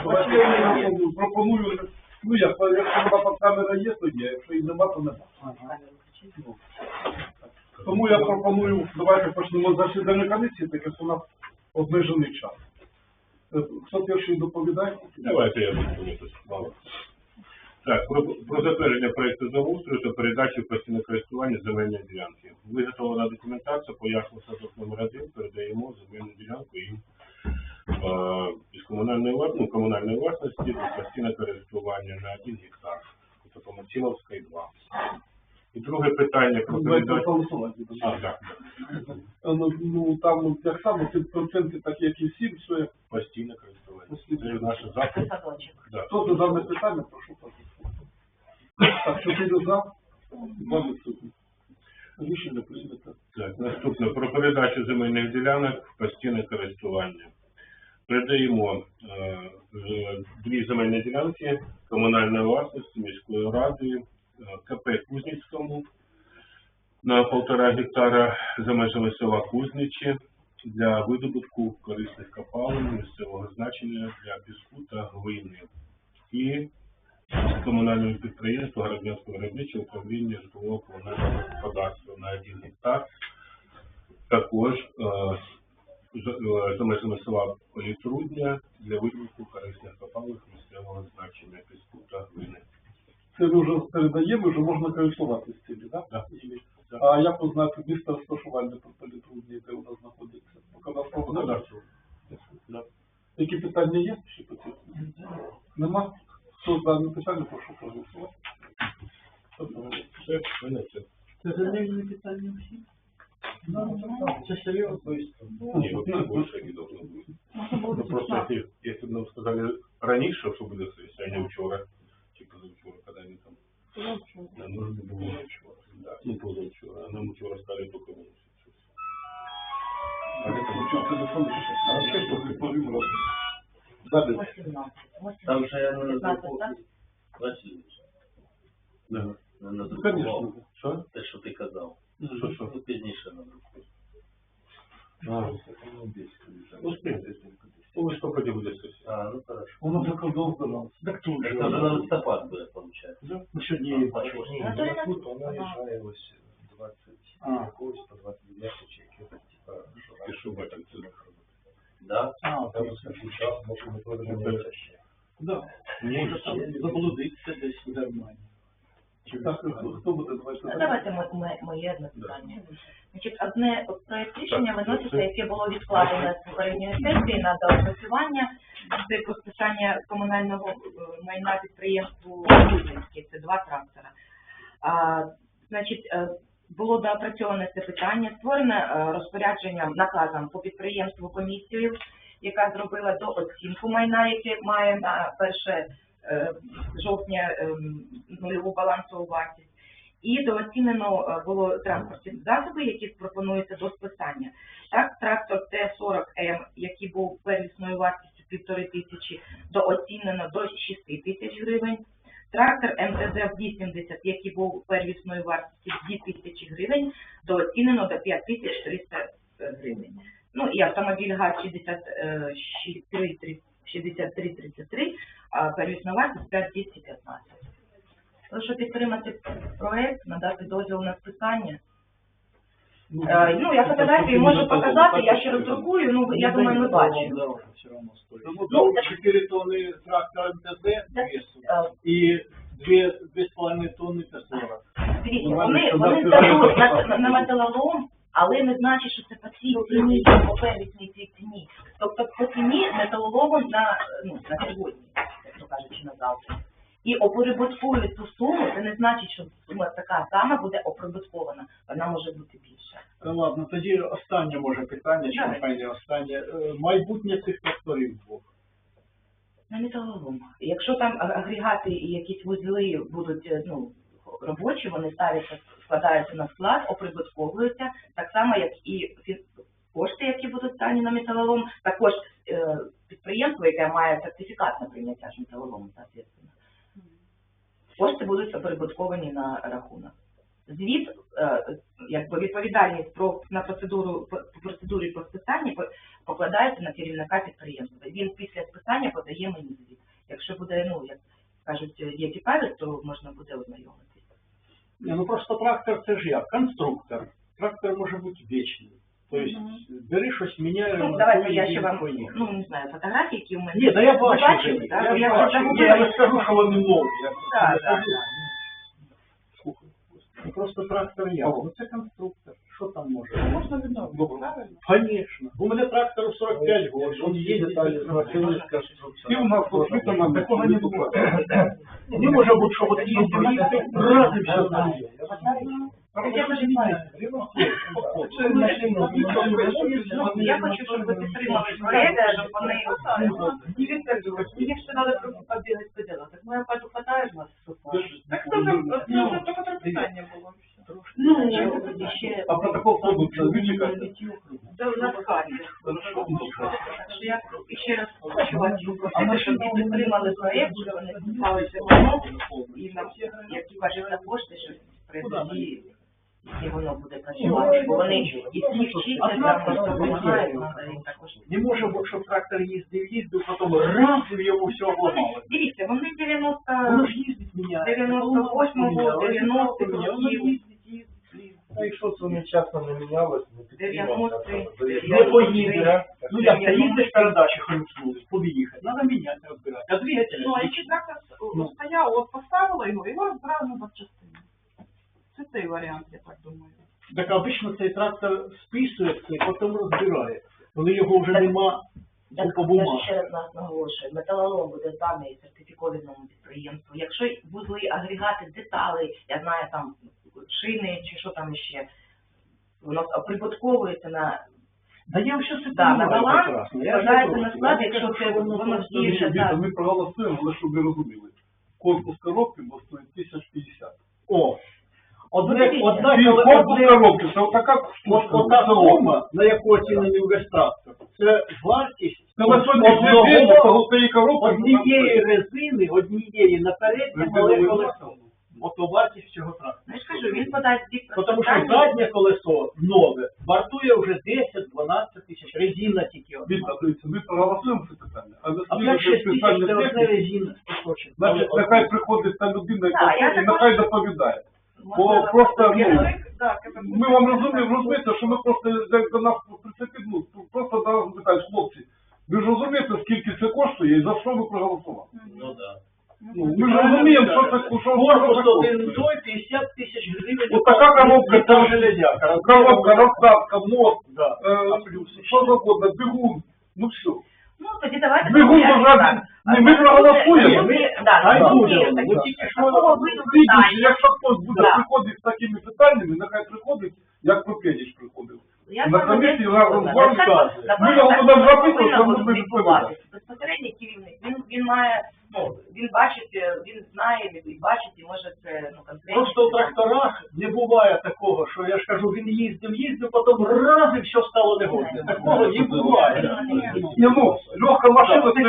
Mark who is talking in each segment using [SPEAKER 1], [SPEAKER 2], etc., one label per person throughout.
[SPEAKER 1] Я пропоную- ну як, якщо вона камера є, то є, якщо і нема, то нема. Тому я пропоную, давайте почнемо засідання комісії, таке що у нас обмежений час. Е, Хто перший доповідає?
[SPEAKER 2] Давайте я розповім мало. Так, про, про затвердження проекту землеустрою та передачу в постійне користування земельної ділянки. Виготовлена документація по ясну садок номер 1 передаємо земельну ділянку їм е, комунальної, вла- ну, комунальної власності до постійне користування на 1 гектар. Це по Максимовській 2. І друге питання про передачу. так,
[SPEAKER 1] Ну, ну, там ну, так само, ці проценти, так як і всі, все. як
[SPEAKER 2] постійне користування.
[SPEAKER 1] Постійне.
[SPEAKER 2] Це наше
[SPEAKER 3] Це.
[SPEAKER 2] Да.
[SPEAKER 1] Хто за дане питання, прошу проголосувати. Так, чотири за, два відсутні. Рішення прийнято.
[SPEAKER 2] Так, наступне про передачу земельних ділянок в постійне користування. Передаємо е, е, дві земельні ділянки комунальної власності міської ради е, КП Кузницькому на полтора гектара за межами села Кузничі для видобутку корисних копалин місцевого значення для піску та глини. І комунального підприємства Городнянського виробничого управління житлового комунального господарства на 1 гектар. Також е, з- е, за села Політрудня для видобутку корисних копалин місцевого значення піску та глини.
[SPEAKER 1] Це ви вже передаємо, вже можна користуватися цим, так?
[SPEAKER 2] Да. Да.
[SPEAKER 1] А як узнати місце розташування по політрудні, де нас знаходиться? По
[SPEAKER 2] Ну, да. Да.
[SPEAKER 1] Які питання є ще по цьому? Нема? Хто за дане питання, прошу проголосувати.
[SPEAKER 2] Все, в мене все.
[SPEAKER 4] Це земельні питання всі? Це серйозно.
[SPEAKER 2] Ні, вообще більше не должно бути. Ну, просто если, если бы нам сказали раніше, що буде сесія, а не вчора, чи позавчора, коли вони там. Нам нужно було вчора. Да, ну, позавчора. А нам вчора сказали тільки виносить сесію.
[SPEAKER 1] Поэтому що телефон ще? А ще що ви повім Далі.
[SPEAKER 3] 18.
[SPEAKER 5] Там же я не
[SPEAKER 3] 15, так?
[SPEAKER 5] Васильович.
[SPEAKER 2] Да.
[SPEAKER 5] Не
[SPEAKER 1] Ну,
[SPEAKER 5] надрукував.
[SPEAKER 1] Звісно.
[SPEAKER 2] Що?
[SPEAKER 5] Те, що ти казав.
[SPEAKER 2] Що, що?
[SPEAKER 5] Ну, пізніше надрукую.
[SPEAKER 2] А, ну, успієте. Ну, ви ж поки буде сесія.
[SPEAKER 5] А, ну хорошо.
[SPEAKER 1] Воно за кордон здавалося.
[SPEAKER 4] Так тут
[SPEAKER 5] Це
[SPEAKER 4] же.
[SPEAKER 5] вже на листопад буде, виходить.
[SPEAKER 4] Ну, сьогодні її бачу.
[SPEAKER 3] Ні, Анатолій
[SPEAKER 6] тут
[SPEAKER 3] Анатолійович,
[SPEAKER 6] вона
[SPEAKER 3] ага.
[SPEAKER 6] їжджає ось 20
[SPEAKER 4] А.
[SPEAKER 6] якогось по 29 чи якихось, типа, що
[SPEAKER 2] Пишу в этом це.
[SPEAKER 5] Да?
[SPEAKER 4] А,
[SPEAKER 6] Там скажу час, може не продовжується ще.
[SPEAKER 4] да.
[SPEAKER 2] Ні,
[SPEAKER 4] Може там заблудиться десь в Германії.
[SPEAKER 1] Так, хто буде давайте?
[SPEAKER 3] Ну, Давайте мо- мо- моє одне питання. Значить, одне от проект рішення виноситься, яке було відкладено з попередньої сесії на доопрацювання. Це постачання комунального е, майна підприємству Кузинське, це два трактора. А, значить, е, було доопрацьоване це питання, створене е, розпорядженням, наказом по підприємству комісію, яка зробила дооцінку майна, яке має на 1 е, жовтня ем, нульову балансову вартість. І дооцінено е, було транспортні засоби, які пропонуються до списання. Так, трактор Т-40М, який був первісною вартістю півтори тисячі, дооцінено до 6 тисяч гривень. Трактор МТЗ-80, який був первісною вартістю 2 тисячі гривень, дооцінено до 5 тисяч 300 гривень. Ну і автомобіль ГАЗ-6333, а первісна вартість 5215. Прошу підтримати проект, надати дозвіл на списання. Е, Ну, я фотографії можу показати, я ще роздрукую, ну, я думаю, ми бачимо.
[SPEAKER 4] Все.
[SPEAKER 1] Ну,
[SPEAKER 4] Ну, 4 тонны трактора МТЗ весу
[SPEAKER 3] Е,
[SPEAKER 4] 2,5 тонны Т-40.
[SPEAKER 3] Дивіться,
[SPEAKER 1] Ну,
[SPEAKER 3] вони, вони на, на, на металолом, але не значить, що це по цій ціні, по первісній цій ціні. Тобто по ціні металолому на, ну, на сьогодні, як на завтра. І оприбутковують ту суму, це не значить, що сума така сама буде оприбуткована, вона може бути більша.
[SPEAKER 4] Ладно, тоді останнє може питання, чи нехай не останнє. Е, Майбутнє цих тракторів двох.
[SPEAKER 3] На металолом. Якщо там агрегати і якісь вузли будуть е, ну, робочі, вони ставляться, складаються на склад, оприбутковуються, так само, як і кошти, які будуть стані на металолом, також е, підприємство, яке має сертифікат на прийняття ж соответственно. Кошти будуть оприбутковані на рахунок. звіт, е, якби відповідальність про на процедуру по процедурі по списанні покладається на керівника підприємства. Він після списання подає мені звіт. Якщо буде, ну як кажуть, є цікавість, то можна буде ознайомитися.
[SPEAKER 4] Ну просто трактор це ж як? Конструктор. Трактор може бути вічний. Тобто бери щось, міняє,
[SPEAKER 3] Ну, давайте я
[SPEAKER 4] ремонтує,
[SPEAKER 3] ще вам
[SPEAKER 4] поїхав.
[SPEAKER 3] ну не знаю фотографії, які у мене
[SPEAKER 4] Ні, да я
[SPEAKER 3] Ви
[SPEAKER 4] бачу
[SPEAKER 3] бачили,
[SPEAKER 4] вже.
[SPEAKER 3] да?
[SPEAKER 4] Я,
[SPEAKER 3] Я
[SPEAKER 4] бачу.
[SPEAKER 3] вже
[SPEAKER 4] Ні, я не
[SPEAKER 3] загубила.
[SPEAKER 4] скажу, що вони нові. Я
[SPEAKER 3] Так,
[SPEAKER 4] не
[SPEAKER 3] так,
[SPEAKER 4] скажу.
[SPEAKER 3] так.
[SPEAKER 4] Слухай, ну просто трактор як? Ну це конструктор. Що там може?
[SPEAKER 1] Можна віддати. Добре.
[SPEAKER 4] Конечно. У мене трактору 45 років. Він їздить
[SPEAKER 6] детали
[SPEAKER 4] без
[SPEAKER 6] изначальной конструкции.
[SPEAKER 1] І у нас воспитано, такого не було.
[SPEAKER 4] Не може бути, що от їздив, їздив, раз і все на
[SPEAKER 3] Я хочу Ну, щоб ви підтримали проєкт, щоб вони
[SPEAKER 7] надо просто побегать по делу. Так моя пойду хватает нас Так что там, ну, только прописание было.
[SPEAKER 3] ну ще
[SPEAKER 1] А протокол це вичекати?
[SPEAKER 7] Да, на
[SPEAKER 3] що я ще раз хочу вас попросити, щоб ви підтримали проєкт, щоб вони підписалися і нам, як кажуть, на кошти, що при тоді, і воно буде працювати. Бо вони і всі вчиться, допомагають, треба також.
[SPEAKER 4] Не може бути, щоб трактор їздив, їздив, потім раз і йому все обламалось.
[SPEAKER 3] Дивіться, вони 90
[SPEAKER 4] Воно ж їздить міняє.
[SPEAKER 3] 98-го, 90-х
[SPEAKER 4] Воно їздить, їздить, їздить.
[SPEAKER 6] Ну і що це не часто не мінялось, не підтримав.
[SPEAKER 4] Не поїде. Ну як, ти їздиш передачі хрустнули, тобі їхати. Надо міняти, розбирати. А двигатель?
[SPEAKER 7] Ну, а якщо трактор
[SPEAKER 4] Ну.
[SPEAKER 7] стояв, от поставила його, його розбирали на запчастини. Це цей варіант, я так думаю.
[SPEAKER 4] Так обично цей трактор списується і потім розбирає. Коли його вже нема,
[SPEAKER 3] Так,
[SPEAKER 4] по
[SPEAKER 3] я
[SPEAKER 4] бумагах.
[SPEAKER 3] ще раз нас наголошую, металолом буде зданий сертифікованому підприємству. Якщо вузли, агрегати, деталі, я знаю там шини чи що там ще, воно прибутковується на
[SPEAKER 4] Да я все це
[SPEAKER 3] Да, на баланс
[SPEAKER 4] прекрасно. Я ж
[SPEAKER 3] складається на склад, якщо це воно так.
[SPEAKER 1] Ми проголосуємо, але щоб ви розуміли. Корпус коробки буде стоїть 1050.
[SPEAKER 4] О, одне, одна,
[SPEAKER 1] І
[SPEAKER 4] коли
[SPEAKER 1] корпус коробки, це отака
[SPEAKER 4] от,
[SPEAKER 1] штучка.
[SPEAKER 4] ота сума, на яку оцінений весь це вартість
[SPEAKER 1] Це
[SPEAKER 4] одного-
[SPEAKER 1] коробки
[SPEAKER 4] однієї резини, однієї на переднє мале колесо. Ото вартість цього трактора.
[SPEAKER 3] Ну, я ж кажу, він подасть
[SPEAKER 4] Тому що заднє колесо нове вартує вже 10-12 тисяч. Резина тільки одна.
[SPEAKER 1] Дивіться, ми проголосуємо це питання, а
[SPEAKER 4] А
[SPEAKER 1] наскільки
[SPEAKER 4] 5-6 тисяч
[SPEAKER 1] спеціальні
[SPEAKER 4] це одна
[SPEAKER 1] техніки,
[SPEAKER 4] резина.
[SPEAKER 1] значить, нехай приходить та людина,
[SPEAKER 3] Так, я
[SPEAKER 1] яка і
[SPEAKER 3] також-
[SPEAKER 1] нехай доповідає. Бо просто, ну, ми вам розуміємо, розумієте, що ми просто як до нас прицепить, ну, просто до нас питають, хлопці, ви ж розумієте, скільки це коштує і за що ви проголосували?
[SPEAKER 5] Ну да.
[SPEAKER 1] Ну, ми ж розуміємо, що це, що,
[SPEAKER 4] Корпус один той 50 тисяч гривень.
[SPEAKER 1] От така коробка,
[SPEAKER 4] там железяка.
[SPEAKER 1] коробка, розсадка, мост,
[SPEAKER 4] Да.
[SPEAKER 1] е, що завгодно, бігун, ну все.
[SPEAKER 3] Ну, тоді давайте домовляємося
[SPEAKER 1] вже
[SPEAKER 3] так.
[SPEAKER 1] не ми проголосуємо.
[SPEAKER 3] Ми, да,
[SPEAKER 4] Хай
[SPEAKER 3] ну,
[SPEAKER 4] буде,
[SPEAKER 3] ні,
[SPEAKER 4] ну, тільки що
[SPEAKER 1] якщо хтось буде
[SPEAKER 3] Да.
[SPEAKER 1] приходити з такими питаннями, нехай приходить, як Попєдіч приходив. На комісії з вами
[SPEAKER 3] Так,
[SPEAKER 1] Ми його будемо запитувати,
[SPEAKER 3] повинно
[SPEAKER 1] ми будемо відповідати.
[SPEAKER 3] Безпосередній керівник, він, він має, ну, він бачить, е, він знає, він бачить і може це, ну, конкретно.
[SPEAKER 4] Просто в тракторах не буває такого, що я ж кажу, він їздив, їздив, потім раз і все стало негодне. Такого не буває.
[SPEAKER 1] Не, ну, легкая машина,
[SPEAKER 4] Да, ты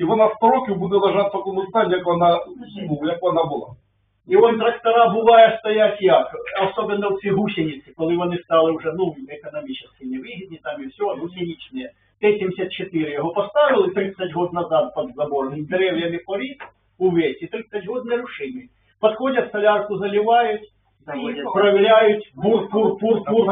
[SPEAKER 1] і вона 100 років буде лежати в такому стані, як вона, ну, як вона була.
[SPEAKER 4] І вон трактора буває стоять як, особливо в ці гусениці, коли вони стали вже ну економічно невигідні, там і все, гусеничні. Т-74 його поставили 30 років назад під забором, дерев'ями поріс увесь, і 30 років нерушимий. Підходять, солярку заливають,
[SPEAKER 3] Заводять.
[SPEAKER 4] проверяють, бур, пур, пур, пур.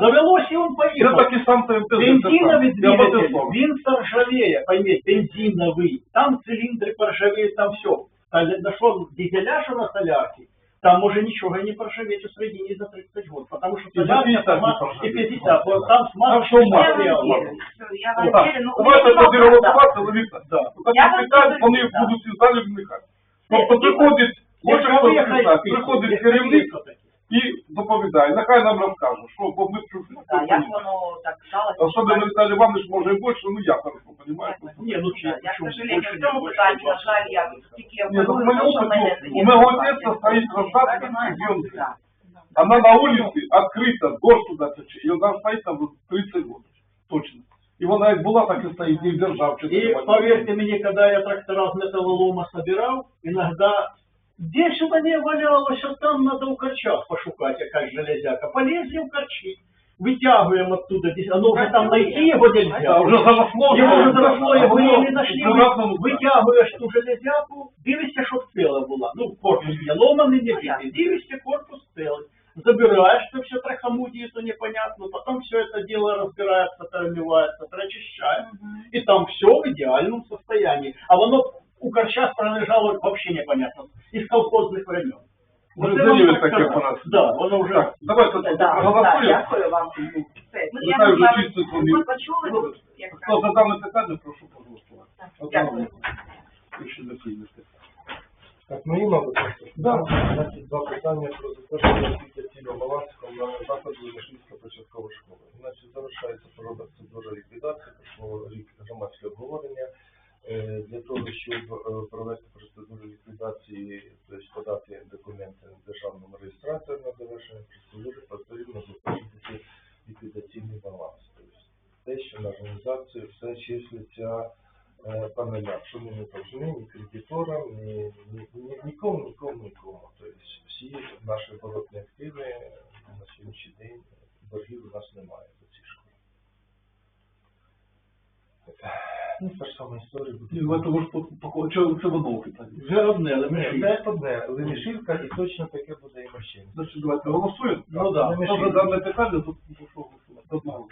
[SPEAKER 4] Завелось і він
[SPEAKER 1] Це
[SPEAKER 4] поїхав.
[SPEAKER 1] такий сам ТМТ.
[SPEAKER 4] Бензиновый
[SPEAKER 1] Я
[SPEAKER 4] двигатель,
[SPEAKER 1] потім
[SPEAKER 4] він заржавеє, пойміть, бензиновий. Там циліндри поржавеють, там все. А нашел дизеля, що на солярке, там може нічого не поржаветь у середині за 30 год, потому що
[SPEAKER 1] І за
[SPEAKER 4] солярка
[SPEAKER 1] 50 не
[SPEAKER 4] і 50, бо там
[SPEAKER 1] А
[SPEAKER 4] смазка
[SPEAKER 3] Я
[SPEAKER 1] мати?
[SPEAKER 3] вам
[SPEAKER 1] Я
[SPEAKER 3] я вам
[SPEAKER 1] Ну так,
[SPEAKER 3] ну, я вам
[SPEAKER 1] тоді
[SPEAKER 3] правда.
[SPEAKER 1] голосувати, Левіка. Да.
[SPEAKER 3] Я
[SPEAKER 1] питання,
[SPEAKER 3] дуже
[SPEAKER 1] вони
[SPEAKER 3] вірю,
[SPEAKER 1] будуть із залі вникати. Тобто приходить, може
[SPEAKER 4] Легковые
[SPEAKER 1] хтось
[SPEAKER 4] хай
[SPEAKER 1] так,
[SPEAKER 4] списують,
[SPEAKER 1] приходить
[SPEAKER 4] легковые
[SPEAKER 1] керівник
[SPEAKER 4] все-таки.
[SPEAKER 1] і доповідає, нехай нам розкаже, що, бо ми чуть
[SPEAKER 3] Так, як воно так сталося?
[SPEAKER 1] Особливо Віталій Іванович може і більше, ну я хорошо розумію.
[SPEAKER 4] Ні, ну чи,
[SPEAKER 3] Я, к
[SPEAKER 4] чому
[SPEAKER 3] сожалению,
[SPEAKER 4] більше
[SPEAKER 3] в цьому
[SPEAKER 4] не
[SPEAKER 3] питанні,
[SPEAKER 4] більше,
[SPEAKER 3] на жаль, я тільки
[SPEAKER 1] Ні, ну, в мене
[SPEAKER 3] обговорила, що
[SPEAKER 1] опит,
[SPEAKER 3] мене
[SPEAKER 1] ну, у мого отця стоїть роздатка зйомки. Она на улице открыта, дождь туда тече. І вона стоїть там вот 30 років. Точно. І вона як була, так і стоїть, не держав.
[SPEAKER 4] И поверьте мне, когда я трактора с металлолома собирал, иногда здесь у меня валялось, а там надо у корчах пошукать, якась железяка. Полезли в корчи, вытягиваем оттуда, здесь, оно уже там найти его
[SPEAKER 1] А,
[SPEAKER 4] нельзя.
[SPEAKER 1] вже заросло.
[SPEAKER 4] Его уже заросло, его
[SPEAKER 1] Воно
[SPEAKER 4] не нашли,
[SPEAKER 1] в приватному
[SPEAKER 4] витягуєш ту железяку, дивишся, щоб ціла була. Ну, корпус не ломаний, не битий, дивишься, корпус целый. Забираешь это все трахамудии, это непонятно, потом все это дело разбирается, промывается, прочищаешь, и там все в идеальном состоянии. А оно у корча пролежало вообще непонятно, из колхозных времен.
[SPEAKER 1] Вже
[SPEAKER 4] Вот это
[SPEAKER 1] заявили
[SPEAKER 4] так
[SPEAKER 1] таке
[SPEAKER 4] сказать.
[SPEAKER 1] нас.
[SPEAKER 4] Да, воно вже...
[SPEAKER 1] Так, давайте тут
[SPEAKER 3] так,
[SPEAKER 1] проголосуємо.
[SPEAKER 3] дякую вам. Ну, я
[SPEAKER 1] Вітаю чисто собі.
[SPEAKER 3] почули, як
[SPEAKER 1] Хто за дане питання, прошу проголосувати.
[SPEAKER 3] Так,
[SPEAKER 1] Одного.
[SPEAKER 3] дякую.
[SPEAKER 1] Ще не прийняти.
[SPEAKER 6] Так, мої мабуть,
[SPEAKER 1] Да.
[SPEAKER 6] Значить, два питання про затвердження офіційного балансу комунального закладу Вишнівська початкова школа. Значить, завершається порада процедура ліквідації, пройшло рік громадське обговорення. Е, Для того, щоб е, провести процедуру ліквідації, тобто подати документи державному реєстратору на завершення процедури, потрібно затвердити ліквідаційний баланс. Тобто те, що на організацію все числиться е, по що ми не повинні ні кредиторам, ні, ні, нікому, нікому, нікому. Тобто всі наші оборотні активи на сьогоднішній день боргів у нас немає за ці школи. Ну, та ж сама історія.
[SPEAKER 1] І в ж чого це воно питання.
[SPEAKER 4] Вже одне, але ми
[SPEAKER 6] Ні, Це одне, Лемішівка і точно таке буде і морщин.
[SPEAKER 1] Значить, давайте голосуємо.
[SPEAKER 4] Ну да.
[SPEAKER 1] Хто за дане питання, то прошу голосувати. Одного.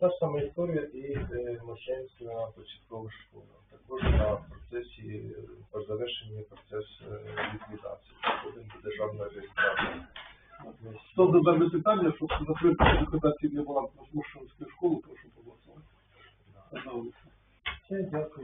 [SPEAKER 6] Та ж сама історія і е, Мощенська початкова школа. Також на процесі, по завершенні процесу е, ліквідації. Переходимо до державної реєстрації.
[SPEAKER 1] Хто за дане питання, щоб закрити баланс на Смушинської школи, прошу проголосувати. Одного.
[SPEAKER 6] Все, дякую.